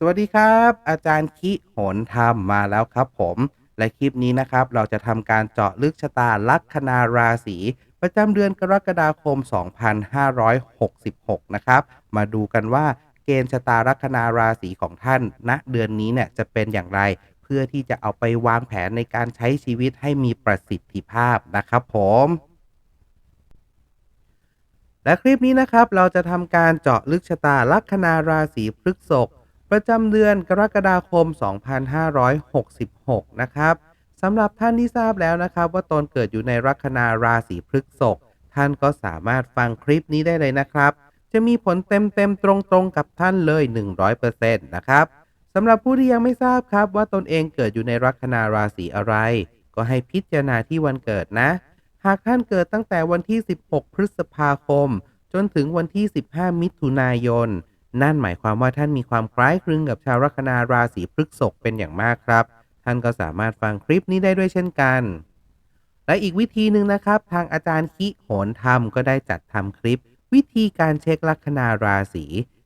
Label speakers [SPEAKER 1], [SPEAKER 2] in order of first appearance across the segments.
[SPEAKER 1] สวัสดีครับ อาจารย์คิโหนธรรมมาแล้วครับผม และคลิปนี้นะครับ เราจะทำการเจาะลึกชะตาลัคนาราศีประจำเดือนกรกฎาคม 2566 นะครับ มาดูกันว่าเกณฑ์ชะตาลัคนาราศีของท่านณเดือนนี้เนี่ยจะเป็นอย่างไร เพื่อที่จะเอาไปวางแผนในการใช้ชีวิตให้มีประสิทธิภาพนะครับผมและคลิปนี้นะครับเราจะทำการเจาะลึกชะตาลัคนาราศีพฤษภ ประจำเดือนกรกฎาคม 2566 นะครับสำหรับท่านที่ทราบแล้วนะครับ ว่าตนเกิดอยู่ในลัคนาราศีพฤษภท่านก็สามารถฟังคลิปนี้ได้เลยนะครับ จะมีผลเต็มๆตรงๆกับท่านเลย 100%นะครับสำหรับผู้ที่ยังไม่ทราบครับว่าตนเองเกิดอยู่ในลัคนาราศีอะไร ก็ให้พิจารณาที่วันเกิดนะ หากท่านเกิดตั้งแต่วันที่ 16 พฤษภาคม จนถึงวันที่ 15 มิถุนายน นั่นหมายความว่าท่านมีความคล้ายคลึงกับชาวลัคนาราศีพฤษภเป็นอย่างมากครับ ท่านก็สามารถฟังคลิปนี้ได้ด้วยเช่นกัน และอีกวิธีหนึ่งนะครับ ทางอาจารย์คิโหนธรรมก็ได้จัดทำคลิป วิธีการเช็คลัคนาราศี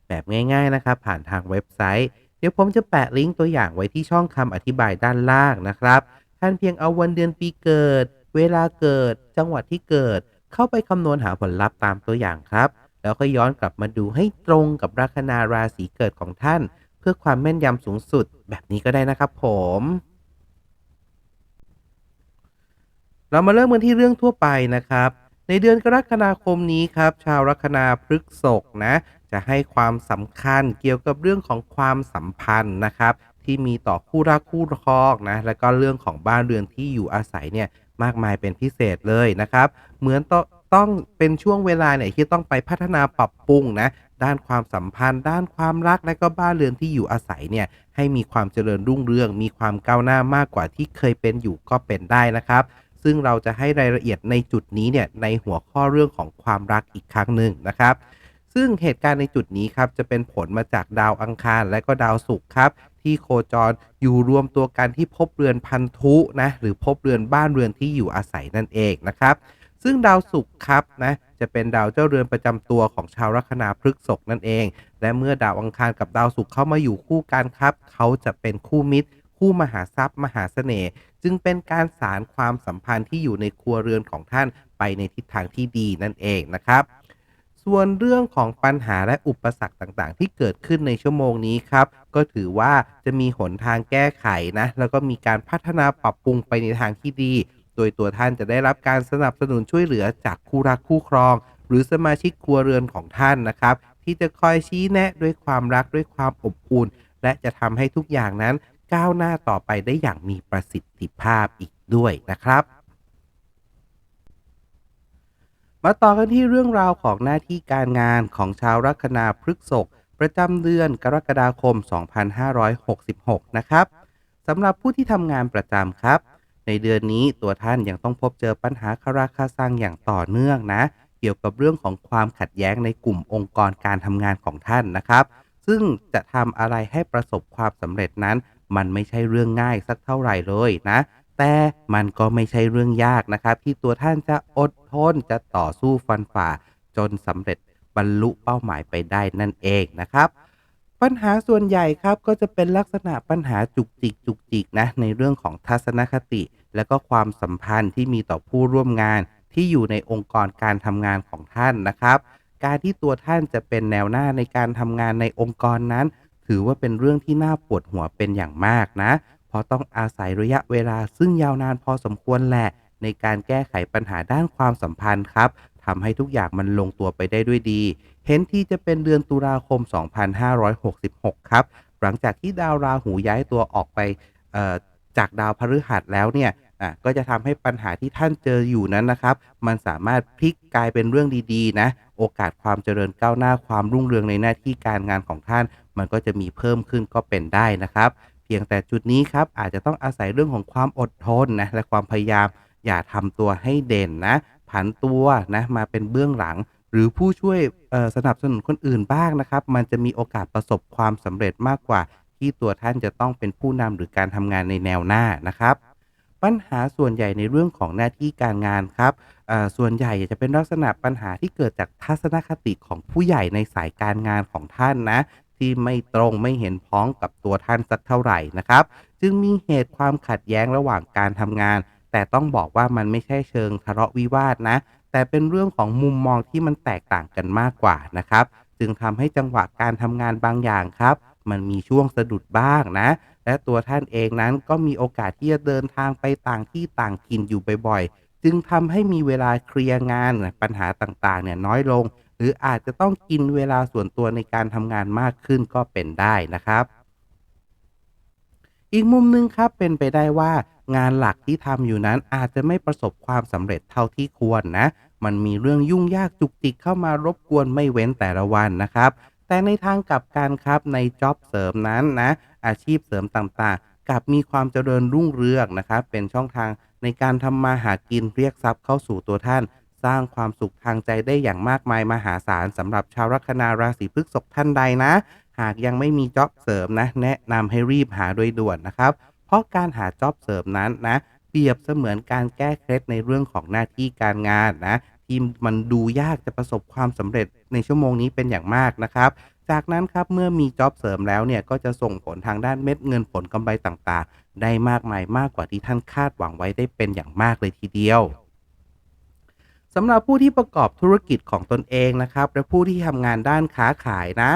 [SPEAKER 1] แบบง่าย ๆนะครับ ผ่านทางเว็บไซต์ เดี๋ยวผมจะแปะลิงก์ตัวอย่างไว้ที่ช่องคำอธิบายด้านล่างนะครับ ท่านเพียงเอาวันเดือนปีเกิด เวลาเกิด จังหวัดที่เกิด เข้าไปคำนวณหาผลลัพธ์ตามตัวอย่างครับ แล้วก็ย้อนกลับมาดูให้ตรงกับลัคนาราศีเกิดของท่าน เพื่อความแม่นยำสูงสุดแบบนี้ก็ได้นะครับผม เรามาเริ่มกันที่เรื่องทั่วไปนะครับ ในเดือนกรกฎาคมนี้ครับ ชาวลัคนาพฤกษภนะ จะให้ความสำคัญเกี่ยวกับเรื่องของความสัมพันธ์นะครับที่มีต่อคู่รักคู่ครองนะ แล้วก็เรื่องของบ้านเรือนที่อยู่อาศัยเนี่ยมากมายเป็นพิเศษเลยนะครับ เหมือนต้อ ต้องเป็นช่วงเวลาเนี่ยที่ต้องไปพัฒนาปรับปรุงนะด้านความสัมพันธ์ ด้านความรักและก็บ้านเรือนที่อยู่อาศัยเนี่ยให้มีความเจริญรุ่งเรือง มีความก้าวหน้ามากกว่าที่เคยเป็นอยู่ก็เป็นได้นะครับ ซึ่งเราจะให้รายละเอียดในจุดนี้เนี่ยในหัวข้อเรื่องของความรักอีกครั้งหนึ่งนะครับซึ่งเหตุการณ์ในจุดนี้ครับจะเป็นผลมาจากดาวอังคารและก็ดาวศุกร์ครับ ที่โคจรอยู่รวมตัวกันที่พบเรือนพันธุนะหรือพบเรือนบ้านเรือนที่อยู่อาศัยนั่นเองนะครับ ซึ่งดาวศุกร์ครับนะจะเป็นดาวเจ้าเรือนประจำตัวของชาวลัคนาพฤกษภนั่นเอง และเมื่อดาวอังคารกับดาวศุกร์เข้ามาอยู่คู่กันครับ เขาจะเป็นคู่มิตร คู่มหาทรัพย์ มหาเสน่ห์จึงเป็นการสารความสัมพันธ์ที่อยู่ในครัวเรือนของท่านไปในทิศทางที่ดีนั่นเองนะครับส่วนเรื่องของปัญหาและอุปสรรคต่างๆ ที่เกิดขึ้นในชั่วโมงนี้ครับ ก็ถือว่าจะมีหนทางแก้ไขนะ แล้วก็มีการพัฒนาปรับปรุงไปในทางที่ดี โดยตัวท่านจะได้รับการสนับสนุนช่วยเหลือจากคู่รักคู่ครอง หรือสมาชิกครัวเรือนของท่านนะครับ ที่จะคอยชี้แนะด้วยความรักด้วยความอบอุ่น และจะทำให้ทุกอย่างนั้นก้าวหน้าต่อไปได้อย่างมีประสิทธิภาพอีกด้วยนะครับ มาต่อกันที่เรื่องราวของหน้าที่การงานของชาวลัคนาพฤกษภประจำเดือนกรกฎาคม 2566 นะครับสำหรับผู้ที่ทำงานประจำครับ ในเดือนนี้ตัวท่านยังต้องพบเจอปัญหาคาราคาซังอย่างต่อเนื่องนะ เกี่ยวกับเรื่องของความขัดแย้งในกลุ่มองค์กรการทำงานของท่านนะครับ ซึ่งจะทำอะไรให้ประสบความสำเร็จนั้น มันไม่ใช่เรื่องง่ายสักเท่าไหร่เลยนะ แต่มันก็ไม่ใช่เรื่องยากนะครับ ที่ตัวท่านจะอดทนจะต่อสู้ฟันฝ่า จนสำเร็จบรรลุเป้าหมายไปได้นั่นเองนะครับ ปัญหาส่วนใหญ่ครับก็จะเป็นลักษณะปัญหาจุกจิกจุกจิกนะในเรื่องของทัศนคติ และก็ความสัมพันธ์ที่มีต่อผู้ร่วมงาน ที่อยู่ในองค์กรการทำงานของท่านนะครับ การที่ตัวท่านจะเป็นแนวหน้าในการทำงานในองค์กรนั้น ถือว่าเป็นเรื่องที่น่าปวดหัวเป็นอย่างมากนะเพราะต้องอาศัยระยะเวลาซึ่งยาวนานพอสมควรแหละ ในการแก้ไขปัญหาด้านความสัมพันธ์ครับทำให้ทุกอย่างมันลงตัวไปได้ด้วยดี เห็นที่จะเป็นเดือนตุลาคม 2566 ครับ หลังจากที่ดาวราหูย้ายตัวออกไปจากดาวพฤหัสแล้วเนี่ยก็จะทำให้ปัญหาที่ท่านเจออยู่นั้นนะครับ มันสามารถพลิกกลายเป็นเรื่องดีๆ นะ โอกาสความเจริญก้าวหน้าความรุ่งเรืองในหน้าที่การงานของท่าน มันก็จะมีเพิ่มขึ้นก็เป็นได้นะครับ เพียงแต่จุดนี้ครับอาจจะต้องอาศัยเรื่องของความอดทนนะและความพยายามอย่าทำตัวให้เด่นนะผันตัวนะมาเป็นเบื้องหลัง หรือผู้ช่วยสนับสนุนคนอื่นบ้างนะครับ มันจะมีโอกาสประสบความสำเร็จมากกว่า ที่ตัวท่านจะต้องเป็นผู้นำหรือการทำงานในแนวหน้านะครับ ปัญหาส่วนใหญ่ในเรื่องของหน้าที่การงานครับส่วนใหญ่จะเป็นลักษณะปัญหาที่เกิดจากทัศนคติของผู้ใหญ่ในสายการงานของท่านนะทที่ไม่ตรงไม่เห็นพ้องกับตัวท่านสักเท่าไหร่นะครับ จึงมีเหตุความขัดแย้งระหว่างการทำงาน แต่ต้องบอกว่ามันไม่ใช่เชิงทะเลาะวิวาทนะ แต่เป็นเรื่องของมุมมองที่มันแตกต่างกันมากกว่านะครับ จึงทำให้จังหวะการทำงานบางอย่างครับ มันมีช่วงสะดุดบ้างนะ และตัวท่านเองนั้นก็มีโอกาสที่จะเดินทางไปต่างที่ต่างถิ่นอยู่บ่อยๆ จึงทำให้มีเวลาเคลียร์งานปัญหาต่างๆเนี่ยน้อยลง หรืออาจจะต้องกินเวลาส่วนตัวในการทำงานมากขึ้นก็เป็นได้นะครับ อีกมุมหนึ่งครับเป็นไปได้ว่างานหลักที่ทำอยู่นั้นอาจจะไม่ประสบความสำเร็จเท่าที่ควรนะ มันมีเรื่องยุ่งยากจุกจิกเข้ามารบกวนไม่เว้นแต่ละวันนะครับ แต่ในทางกลับกันครับในจ็อบเสริมนั้นนะ อาชีพเสริมต่างๆกลับมีความเจริญรุ่งเรืองนะครับ เป็นช่องทางในการทำมาหากินเรียกทรัพย์เข้าสู่ตัวท่าน สร้างความสุขทางใจได้อย่างมากมายมหาศาลสำหรับชาวลัคนาราศีพฤษภท่านใดนะ หากยังไม่มีจ็อบเสริมนะ แนะนำให้รีบหาโดยด่วนนะครับ เพราะการหาจ็อบเสริมนั้นนะเปรียบเสมือนการแก้เคล็ดในเรื่องของหน้าที่การงานนะที่มันดูยากจะประสบความสำเร็จในชั่วโมงนี้เป็นอย่างมากนะครับ จากนั้นครับเมื่อมีจ็อบเสริมแล้วเนี่ยก็จะส่งผลทางด้านเม็ดเงินผลกำไรต่างๆ ได้มากมายมากกว่าที่ท่านคาดหวังไว้ได้เป็นอย่างมากเลยทีเดียวสำหรับผู้ที่ประกอบธุรกิจของตนเองนะครับ และผู้ที่ทำงานด้านค้าขายนะ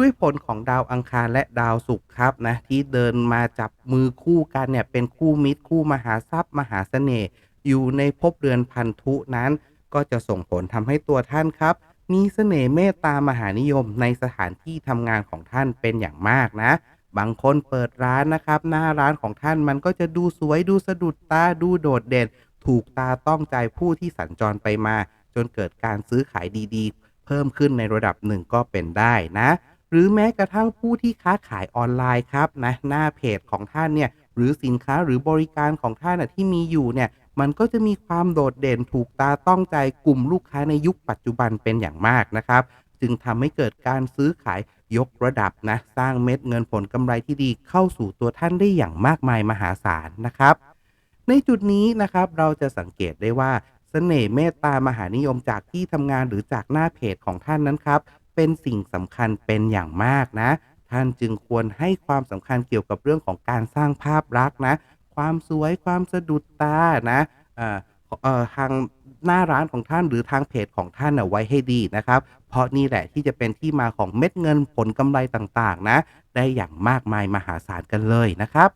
[SPEAKER 1] ด้วยผลของดาวอังคารและดาวศุกร์ครับนะที่เดินมาจับมือคู่กันเนี่ยเป็นคู่มิตรคู่มหาทรัพย์ มหาเสน่ห์อยู่ในภพเรือนพันธุนั้น ก็จะส่งผลทำให้ตัวท่านครับ มีเสน่ห์เมตตามหานิยมในสถานที่ทำงานของท่านเป็นอย่างมากนะ บางคนเปิดร้านนะครับ หน้าร้านของท่านมันก็จะดูสวยดูสะดุดตาดูโดดเด่น ถูกตาต้องใจผู้ที่สัญจรไปมา จนเกิดการซื้อขายดีๆ เพิ่มขึ้นในระดับหนึ่งก็เป็นได้นะ หรือแม้กระทั่งผู้ที่ค้าขายออนไลน์ครับนะหน้าเพจของท่านเนี่ยหรือสินค้าหรือบริการของท่านนะที่มีอยู่เนี่ยมันก็จะมีความโดดเด่นถูกตาต้องใจกลุ่มลูกค้าในยุคปัจจุบันเป็นอย่างมากนะครับ จึงทำให้เกิดการซื้อขายยกระดับนะสร้างเม็ดเงินผลกำไรที่ดีเข้าสู่ตัวท่านได้อย่างมากมายมหาศาลนะครับ ในจุดนี้นะครับเราจะสังเกตได้ว่าเสน่ห์เมตตามหานิยมจากที่ทำงานหรือจากหน้าเพจของท่านนั้นครับ เป็นสิ่งสำคัญเป็นอย่างมากนะ ท่านจึงควรให้ความสำคัญเกี่ยวกับเรื่องของการสร้างภาพลักษณ์นะ ความสวยความสะดุดตานะทางหน้าร้านของท่านหรือทางเพจของท่านนะไว้ให้ดีนะครับ เพราะนี่แหละที่จะเป็นที่มาของเม็ดเงินผลกำไรต่างๆนะ ได้อย่างมากมายมหาศาลกันเลยนะครับ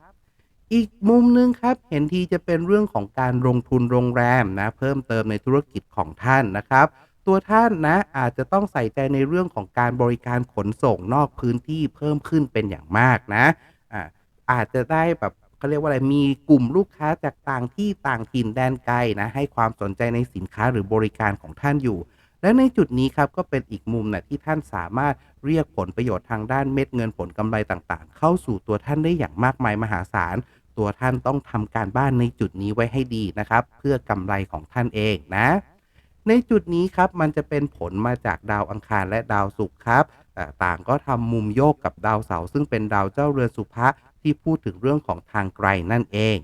[SPEAKER 1] อีกมุมหนึงครับ เห็นทีจะเป็นเรื่องของการลงทุนโรงแรมนะ เพิ่มเติมในธุรกิจของท่านนะครับ ตัวท่านนะอาจจะต้องใส่ใจในเรื่องของการบริการขนส่งนอกพื้นที่เพิ่มขึ้นเป็นอย่างมากนะอ่าอาจจะได้แบบเขาเรียกว่าอะไรมีกลุ่มลูกค้าจากต่างที่ต่างถิ่นแดนไกลนะให้ความสนใจในสินค้าหรือบริการของท่านอยู่ และในจุดนี้ครับก็เป็นอีกมุมนะที่ท่านสามารถเรียกผลประโยชน์ทางด้านเม็ดเงินผลกำไรต่างๆ เข้าสู่ตัวท่านได้อย่างมากมายมหาศาลตัวท่านต้องทำการบ้านในจุดนี้ไว้ให้ดีนะครับ เพื่อกำไรของท่านเองนะ ในจุดนี้ครับมันจะเป็นผลมาจากดาวอังคารและดาวศุกร์ครับเอ่ต่างก็ทำมุมโยกกับดาวเสาร์ซึ่งเป็นดาวเจ้าเรือนสุภะที่พูดถึงเรื่องของทางไกลนั่นเอง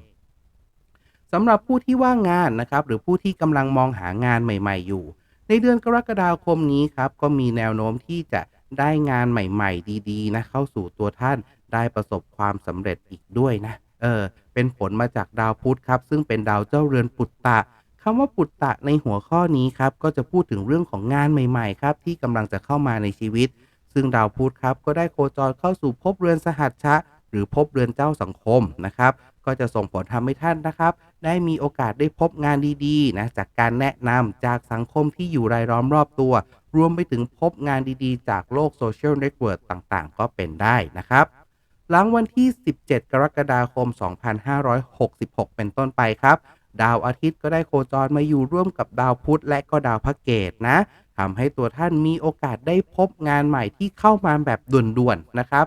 [SPEAKER 1] สำหรับผู้ที่ว่างงานนะครับหรือผู้ที่กำลังมองหางานใหม่ ๆ อยู่ ในเดือนกรกฎาคมนี้ครับก็มีแนวโน้มที่จะได้งานใหม่ ๆ ดีๆนะเข้าสู่ตัวท่านได้ประสบความสำเร็จอีกด้วยนะเออเป็นผลมาจากดาวพุธครับ ซึ่งเป็นดาวเจ้าเรือนปุตตะ คำว่าปุตตะในหัวข้อนี้ครับก็จะพูดถึงเรื่องของงานใหม่ๆครับที่กำลังจะเข้ามาในชีวิต ซึ่งดาวพุธครับก็ได้โคจรเข้าสู่ภพเรือนสหัชชะ หรือภพเรือนเจ้าสังคมนะครับก็จะส่งผลทำให้ท่านนะครับ ได้มีโอกาสได้พบงานดีๆนะจากการแนะนำจากสังคมที่อยู่รายล้อมรอบตัว รวมไปถึงพบงานดีๆ จากโลกโซเชียลเน็ตเวิร์กต่างๆ ก็เป็นได้นะครับ หลังวันที่ 17 กรกฎาคม 2566 เป็นต้นไปครับ ดาวอาทิตย์ก็ได้โคจรมาอยู่ร่วมกับดาวพุธและก็ดาวพระเกตนะทำให้ตัวท่านมีโอกาสได้พบงานใหม่ที่เข้ามาแบบด่วนๆนะครับ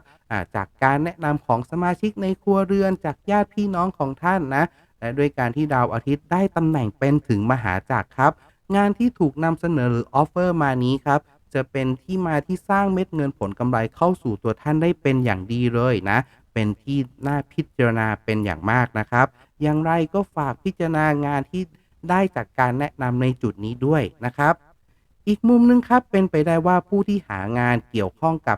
[SPEAKER 1] จากการแนะนำของสมาชิกในครัวเรือนจากญาติพี่น้องของท่านนะและด้วยการที่ดาวอาทิตย์ได้ตำแหน่งเป็นถึงมหาจักรครับ งานที่ถูกนำเสนอหรือออฟเฟอร์มานี้ครับจะเป็นที่มาที่สร้างเม็ดเงินผลกำไรเข้าสู่ตัวท่านได้เป็นอย่างดีเลยนะ เป็นที่น่าพิจารณาเป็นอย่างมากนะครับ อย่างไรก็ฝากพิจารณางานที่ได้จากการแนะนำในจุดนี้ด้วยนะครับ อีกมุมหนึงครับเป็นไปได้ว่าผู้ที่หางานเกี่ยวข้องกับ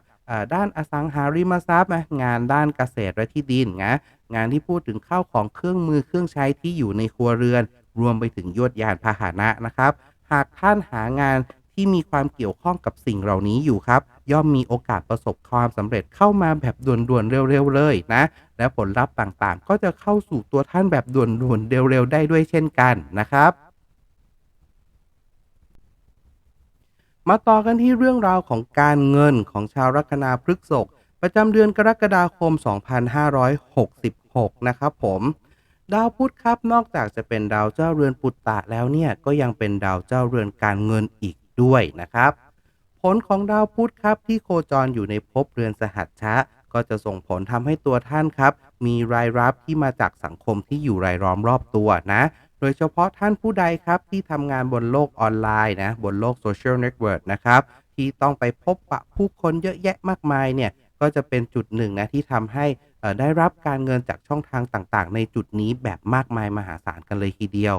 [SPEAKER 1] ด้านอสังหาริมทรัพย์นะงานด้านเกษตรและที่ดินนะงานที่พูดถึงข้าวของเครื่องมือเครื่องใช้ที่อยู่ในครัวเรือน รวมไปถึงยวดยานพาหนะนะครับ หากท่านหางานที่มีความเกี่ยวข้องกับสิ่งเหล่านี้อยู่ครับ ย่อมมีโอกาสประสบความสำเร็จเข้ามาแบบด่วนๆเร็วๆเลยนะ และผลลัพธ์ต่างๆ ก็จะเข้าสู่ตัวท่านแบบด่วนๆเร็วๆได้ด้วยเช่นกันนะครับ มาต่อกันที่เรื่องราวของการเงินของชาวลัคนาพฤกษภประจำเดือนกรกฎาคม 2566 นะครับผมดาวพุธครับนอกจากจะเป็นดาวเจ้าเรือนปุตตะแล้วเนี่ยก็ยังเป็นดาวเจ้าเรือนการเงินอีกด้วยนะครับ ผลของดาวพุธครับที่โคจรอยู่ในภพเรือนสหัชชะ ก็จะส่งผลทำให้ตัวท่านครับ มีรายรับที่มาจากสังคมที่อยู่รายล้อมรอบตัวนะ โดยเฉพาะท่านผู้ใดครับที่ทำงานบนโลกออนไลน์นะ บนโลกโซเชียลเน็ตเวิร์กนะครับ ที่ต้องไปพบปะผู้คนเยอะแยะมากมายเนี่ย ก็จะเป็นจุดหนึ่งนะที่ทำให้ได้รับการเงินจากช่องทางต่างๆ ในจุดนี้แบบมากมายมหาศาลกันเลยทีเดียว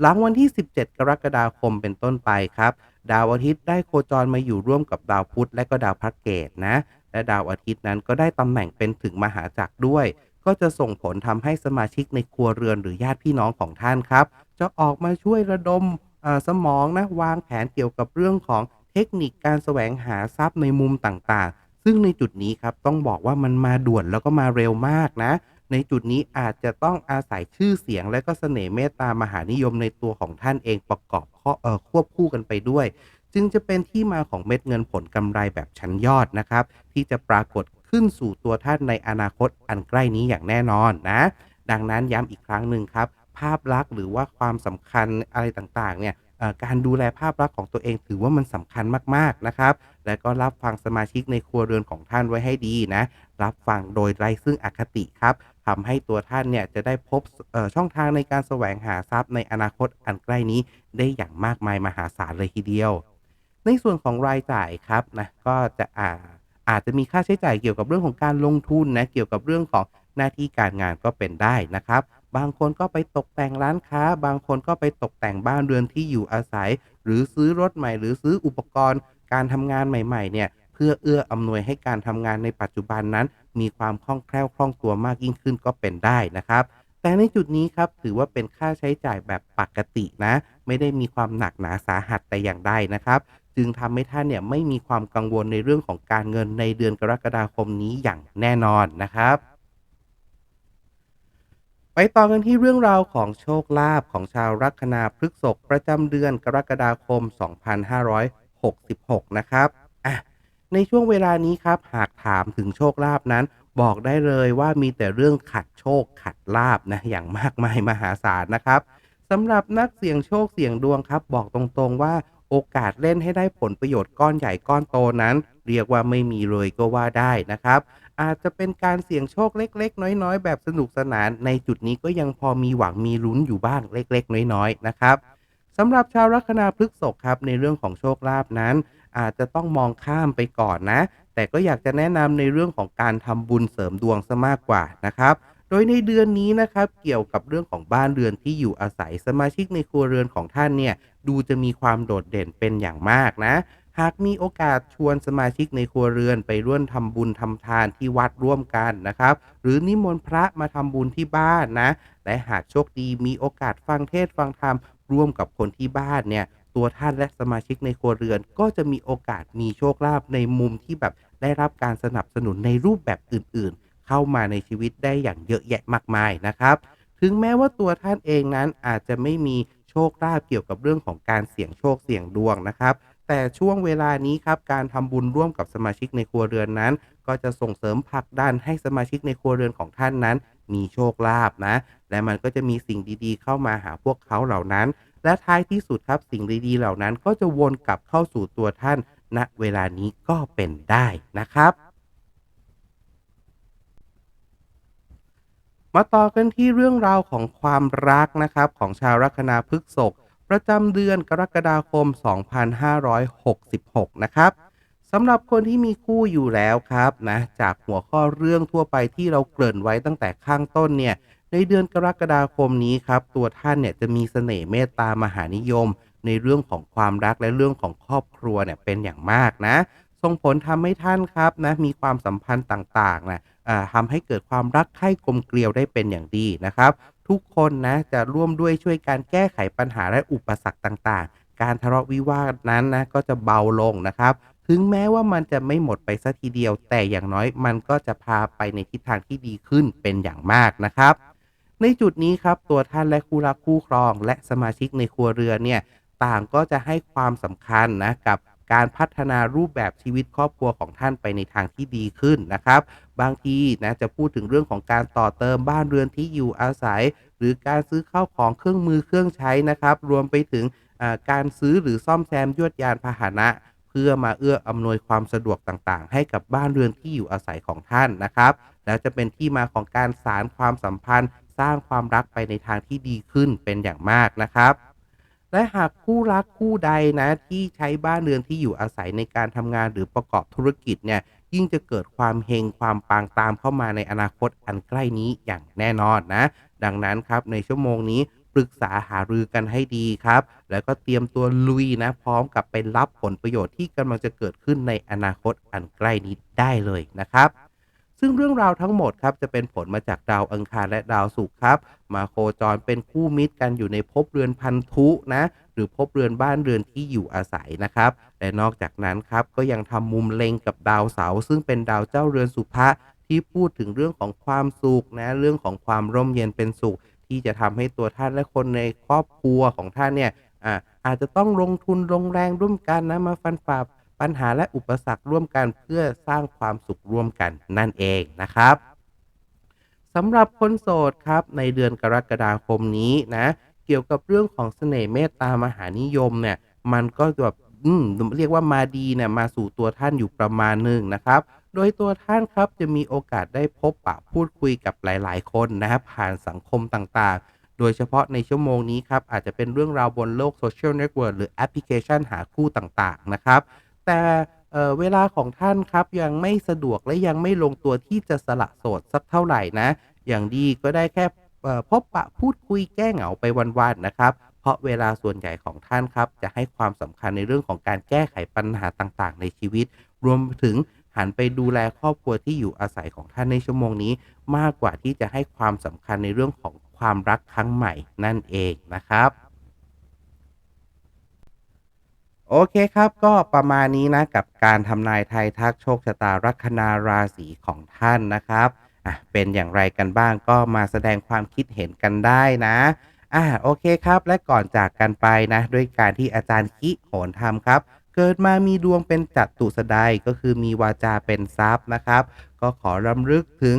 [SPEAKER 1] หลังวันที่ 17 กรกฎาคมเป็นต้นไปครับ ดาวอาทิตย์ได้โคจรมาอยู่ร่วมกับดาวพุธและก็ดาวพระเกตนะ และดาวอาทิตย์นั้นก็ได้ตำแหน่งเป็นถึงมหาจักรด้วย ก็จะส่งผลทำให้สมาชิกในครัวเรือนหรือญาติพี่น้องของท่านครับ จะออกมาช่วยระดมสมองนะวางแผนเกี่ยวกับเรื่องของเทคนิคการแสวงหาทรัพย์ในมุมต่างๆ ซึ่งในจุดนี้ครับต้องบอกว่ามันมาด่วนแล้วก็มาเร็วมากนะ ในจุดนี้อาจจะต้องอาศัยชื่อเสียงและก็เสน่ห์เมตตามหานิยมในตัวของท่านเองประกอบข้ออควบคู่กันไปด้วย จึงจะเป็นที่มาของเม็ดเงินผลกำไรแบบชั้นยอดนะครับ ที่จะปรากฏขึ้นสู่ตัวท่านในอนาคตอันใกล้นี้อย่างแน่นอนนะ ดังนั้นย้ำอีกครั้งหนึ่งครับ ภาพลักษณ์หรือว่าความสำคัญอะไรต่างๆเนี่ยการดูแลภาพลักษณ์ของตัวเองถือว่ามันสำคัญมากๆนะครับ และก็รับฟังสมาชิกในครัวเรือนของท่านไว้ให้ดีนะ รับฟังโดยไร้ซึ่งอคติครับทำให้ตัวท่านเนี่ยจะได้พบช่องทางในการแสวงหาทรัพย์ในอนาคตอันใกล้นี้ได้อย่างมากมายมหาศาลเลยทีเดียว ในส่วนของรายจ่ายครับนะก็จะอาอาจจะมีค่าใช้จ่ายเกี่ยวกับเรื่องของการลงทุนนะเกี่ยวกับเรื่องของหน้าที่การงานก็เป็นได้นะครับ บางคนก็ไปตกแต่งร้านค้า บางคนก็ไปตกแต่งบ้านเรือนที่อยู่อาศัย หรือซื้อรถใหม่ หรือซื้ออุปกรณ์ การทำงานใหม่ ๆ เนี่ย เพื่อเอื้ออำนวยให้การทำงานในปัจจุบันนั้น มีความคล่องแคล่วคล่องตัวมากยิ่งขึ้นก็เป็นได้นะครับ แต่ในจุดนี้ครับถือว่าเป็นค่าใช้จ่ายแบบปกตินะ ไม่ได้มีความหนักหนาสาหัสแต่อย่างใดนะครับ จึงทำให้ท่านเนี่ยไม่มีความกังวลในเรื่องของการเงินในเดือนกรกฎาคมนี้อย่างแน่นอนนะครับไปต่อกันที่เรื่องราวของโชคลาภของชาวลัคนาพฤกษภประจำเดือนกรกฎาคม 2566 นะครับอะในช่วงเวลานี้ครับ หากถามถึงโชคลาภนั้น บอกได้เลยว่ามีแต่เรื่องขัดโชคขัดลาบนะอย่างมากมายมหาศาลนะครับสำหรับนักเสี่ยงโชคเสี่ยงดวงครับ บอกตรงๆว่า โอกาสเล่นให้ได้ผลประโยชน์ก้อนใหญ่ก้อนโตนั้น เรียกว่าไม่มีเลยก็ว่าได้นะครับ อาจจะเป็นการเสี่ยงโชคเล็ก ๆ น้อยๆ แบบสนุกสนานในจุดนี้ก็ยังพอมีหวังมีลุ้นอยู่บ้างเล็ก ๆ น้อยๆนะครับสำหรับชาวลัคนาพฤษภครับในเรื่องของโชคลาภนั้น อาจจะต้องมองข้ามไปก่อนนะ แต่ก็อยากจะแนะนำในเรื่องของการทำบุญเสริมดวงซะมากกว่านะครับ ดยในเดือนนี้นะครับเกี่ยวกับเรื่องของบ้านเรือนที่อยู่อาศัยสมาชิกในครัวเรือนของท่านเนี่ยดูจะมีความโดดเด่นเป็นอย่างมากนะ หากมีโอกาสชวนสมาชิกในครัวเรือนไปร่วมทำบุญทำทานที่วัดร่วมกันนะครับ หรือนิมนต์พระมาทำบุญที่บ้านนะ และหากโชคดีมีโอกาสฟังเทศน์ฟังธรรมร่วมกับคนที่บ้านเนี่ยตัวท่านและสมาชิกในครัวเรือนก็จะมีโอกาสมีโชคลาภในมุมที่แบบได้รับการสนับสนุนในรูปแบบอื่น เข้ามาในชีวิตได้อย่างเยอะแยะมากมายนะครับ ถึงแม้ว่าตัวท่านเองนั้นอาจจะไม่มีโชคลาภเกี่ยวกับเรื่องของการเสี่ยงโชคเสี่ยงดวงนะครับ แต่ช่วงเวลานี้ครับการทำบุญร่วมกับสมาชิกในครัวเรือนนั้น ก็จะส่งเสริมผลักดันให้สมาชิกในครัวเรือนของท่านนั้น มีโชคลาภนะ และมันก็จะมีสิ่งดีๆ เข้ามาหาพวกเขาเหล่านั้น และท้ายที่สุดครับสิ่งดีๆ เหล่านั้นก็จะวนกลับเข้าสู่ตัวท่านณเวลานี้ก็เป็นได้นะครับ มาต่อกันที่เรื่องราวของความรักนะครับของชาวลัคนาพฤกษภประจำเดือนกรกฎาคม 2566 นะครับสำหรับคนที่มีคู่อยู่แล้วครับนะจากหัวข้อเรื่องทั่วไปที่เราเกริ่นไว้ตั้งแต่ข้างต้นเนี่ยในเดือนกรกฎาคมนี้ครับตัวท่านเนี่ยจะมีเสน่ห์เมตตามหานิยม ในเรื่องของความรักและเรื่องของครอบครัวเนี่ยเป็นอย่างมากนะส่งผลทำให้ท่านครับนะมีความสัมพันธ์ต่างๆนะอ่า ทำให้เกิดความรักใคร่กลมเกลียวได้เป็นอย่างดีนะครับ ทุกคนนะจะร่วมด้วยช่วยการแก้ไขปัญหาและอุปสรรคต่างๆ การทะเลาะวิวาทนั้นนะก็จะเบาลงนะครับ ถึงแม้ว่ามันจะไม่หมดไปสัทีเดียว แต่อย่างน้อยมันก็จะพาไปในทิศทางที่ดีขึ้นเป็นอย่างมากนะครับ ในจุดนี้ครับตัวท่านและคู่รักคู่ครอง และสมาชิกในครัวเรือนเนี่ยต่างก็จะให้ความสำคัญนะกับ การพัฒนารูปแบบชีวิตครอบครัวของท่านไปในทางที่ดีขึ้นนะครับ บางทีนะจะพูดถึงเรื่องของการต่อเติมบ้านเรือนที่อยู่อาศัย หรือการซื้อข้าวของเครื่องมือเครื่องใช้นะครับ รวมไปถึงการซื้อหรือซ่อมแซมยวดยานพาหนะ เพื่อมาเอื้ออำนวยความสะดวกต่างๆ ให้กับบ้านเรือนที่อยู่อาศัยของท่านนะครับ แล้วจะเป็นที่มาของการสารความสัมพันธ์ สร้างความรักไปในทางที่ดีขึ้นเป็นอย่างมากนะครับ และหากคู่รักคู่ใดนะที่ใช้บ้านเรือนที่อยู่อาศัยในการทำงานหรือประกอบธุรกิจเนี่ยยิ่งจะเกิดความเฮงความปางตามเข้ามาในอนาคตอันใกล้นี้อย่างแน่นอนนะ ดังนั้นครับในชั่วโมงนี้ปรึกษาหารือกันให้ดีครับ แล้วก็เตรียมตัวลุยนะ พร้อมกับไปรับผลประโยชน์ที่กำลังจะเกิดขึ้นในอนาคตอันใกล้นี้ได้เลยนะครับ ซึ่งเรื่องราวทั้งหมดครับจะเป็นผลมาจากดาวอังคารและดาวศุกร์ครับ มาโคจรเป็นคู่มิตรกันอยู่ในภพเรือนพันธุนะหรือภพเรือนบ้านเรือนที่อยู่อาศัยนะครับ และนอกจากนั้นครับก็ยังทำมุมเล็งกับดาวเสาร์ซึ่งเป็นดาวเจ้าเรือนสุภะที่พูดถึงเรื่องของความสุขนะเรื่องของความร่มเย็นเป็นสุข ที่จะทำให้ตัวท่านและคนในครอบครัวของท่านเนี่ยออาจจะต้องลงทุนลงแรงร่วมกันนะมาฟันฝ่า ปัญหาและอุปสรรคร่วมกันเพื่อสร้างความสุขร่วมกันนั่นเองนะครับสำหรับคนโสดครับในเดือนกรกฎาคมนี้นะเกี่ยวกับเรื่องของเสน่ห์เมตตามหานิยมเนี่ยมันก็แบบอืมเรียกว่ามาดีเนี่ยมาสู่ตัวท่านอยู่ประมาณหนึ่งนะครับ โดยตัวท่านครับจะมีโอกาสได้พบปะพูดคุยกับหลาย ๆ คนนะครับผ่านสังคมต่างๆ โดยเฉพาะในชั่วโมงนี้ครับอาจจะเป็นเรื่องราวบนโลกโซเชียลเน็ตเวิร์กหรือแอปพลิเคชันหาคู่ต่างๆนะครับ แต่เเวลาของท่านครับยังไม่สะดวกและยังไม่ลงตัวที่จะสละโสดสักเท่าไหร่นะ อย่างดีก็ได้แค่พบปะพูดคุยแก้เหงาไปวันๆนะครับ เพราะเวลาส่วนใหญ่ของท่านครับ จะให้ความสำคัญในเรื่องของการแก้ไขปัญหาต่างๆ ในชีวิต รวมถึงหันไปดูแลครอบครัวที่อยู่อาศัยของท่านในชั่วโมงนี้ มากกว่าที่จะให้ความสำคัญในเรื่องของความรักครั้งใหม่นั่นเองนะครับ โอเคครับก็ประมาณนี้นะกับการทำนายไทายทักโชคชะตาลัคนาราศีของท่านนะครับอะเป็นอย่างไรกันบ้างก็มาแสดงความคิดเห็นกันได้นะอะโอเคครับ และก่อนจากกันไปนะ ด้วยการที่อาจารย์คิโหนธรรมครับ เกิดมามีดวงเป็นจัตุสดายก็คือมีวาจาเป็นทรัพย์นะครับ ก็ขอรำลึกถึง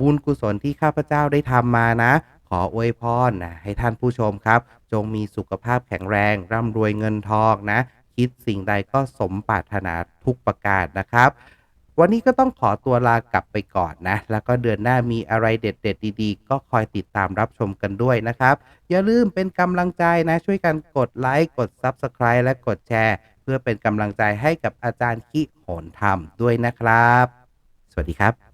[SPEAKER 1] บุญกุศลที่ข้าพเจ้าได้ทำมานะ ขออวยพรนะให้ท่านผู้ชมครับ จงมีสุขภาพแข็งแรง ร่ำรวยเงินทองนะ คิดสิ่งใดก็สมปรารถนาทุกประการนะครับ วันนี้ก็ต้องขอตัวลากลับไปก่อนนะ แล้วก็เดือนหน้ามีอะไรเด็ด ๆ ดีๆ ก็คอยติดตามรับชมกันด้วยนะครับ อย่าลืมเป็นกำลังใจนะ ช่วยกันกดไลค์กด Subscribe และกดแชร์ เพื่อเป็นกำลังใจให้กับอาจารย์คิโหนธรรมด้วยนะครับ สวัสดีครับ